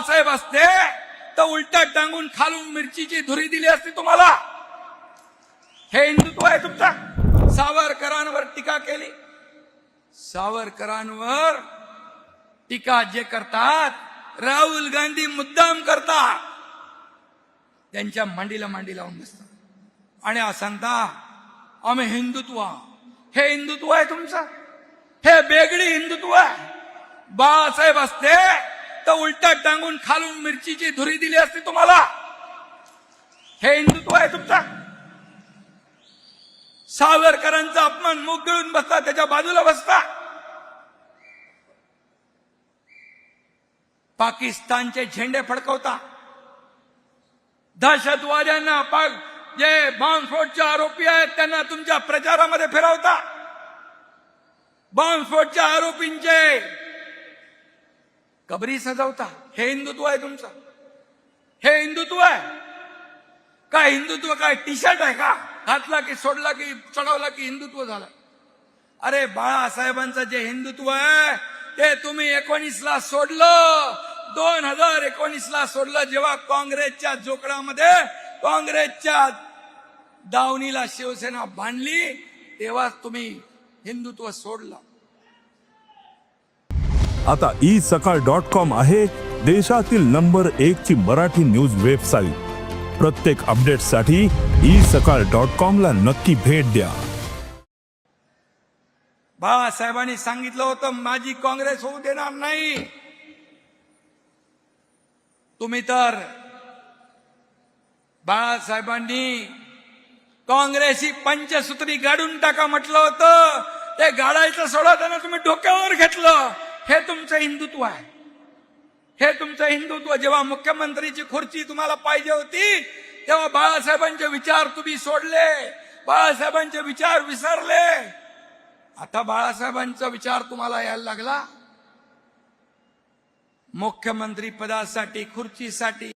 बाळासाहेब असते तर उलटा टांगून खालून मिरचीची धुरी दिली असती तुम्हाला. हे हिंदुत्व आहे तुमचा. सावरकरांवर टीका केली. सावरकरांवर टीका जे करतात राहुल गांधी मुद्दाम करतात. त्यांच्या मांडीला मांडी लावून बसतात. आणि सांगता आम्ही हिंदुत्व हे हिंदुत्व आहे तुमचं. हे बेगडी हिंदुत्व आहे. बाळासाहेब असते तर उलटा टांगून खालून मिरचीची धुरी दिली असती तुम्हाला? हे हिंदुत्व आहे तुमचा. सावरकरांचा अपमान मुख गिळून बसता त्याच्या बाजूला बसता. पाकिस्तानचे झेंडे फडकवता. दहशतवाद्यांना पाक जे बॉम्बस्फोटचे आरोपी आहेत त्यांना तुमच्या प्रचारामध्ये फिरवता. बॉम्बस्फोटच्या आरोपींचे कबरी सजवता. हे हिंदुत्व आहे तुमचं. हे हिंदुत्व आहे. काय हिंदुत्व काय टी शर्ट आहे का? घातला की सोडला की चढवला की हिंदुत्व झालं. अरे बाळासाहेबांचं जे हिंदुत्व आहे ते तुम्ही एकोणीसला सोडलं. दोन हजार एकोणीसला सोडलं जेव्हा काँग्रेसच्या जोकडामध्ये काँग्रेसच्या दावणीला शिवसेना बांधली तेव्हा तुम्ही हिंदुत्व सोडलं. आता ई सकाळ डॉट कॉम आहे देशातील नंबर एक ची मराठी न्यूज वेबसाईट. प्रत्येक अपडेटसाठी ई सकाळ डॉट कॉम ला नक्की भेट द्या. बाळासाहेबांनी सांगितलं होतं माझी काँग्रेस होऊ देणार नाही. तुम्ही तर बाळासाहेबांनी काँग्रेस ही पंचसूत्री गाडून टाका म्हटलं होतं. ते गाडायचं त्यांना तुम्ही डोक्यावर घेतलं हे तुमचं हिंदुत्व आहे. हे तुमचं हिंदुत्व जेव्हा मुख्यमंत्रीची खुर्ची तुम्हाला पाहिजे होती तेव्हा बाळासाहेबांचे विचार तुम्ही सोडले. बाळासाहेबांचे विचार विसरले. आता बाळासाहेबांचा विचार तुम्हाला यायला लागला. मुख्यमंत्री पदासाठी खुर्चीसाठी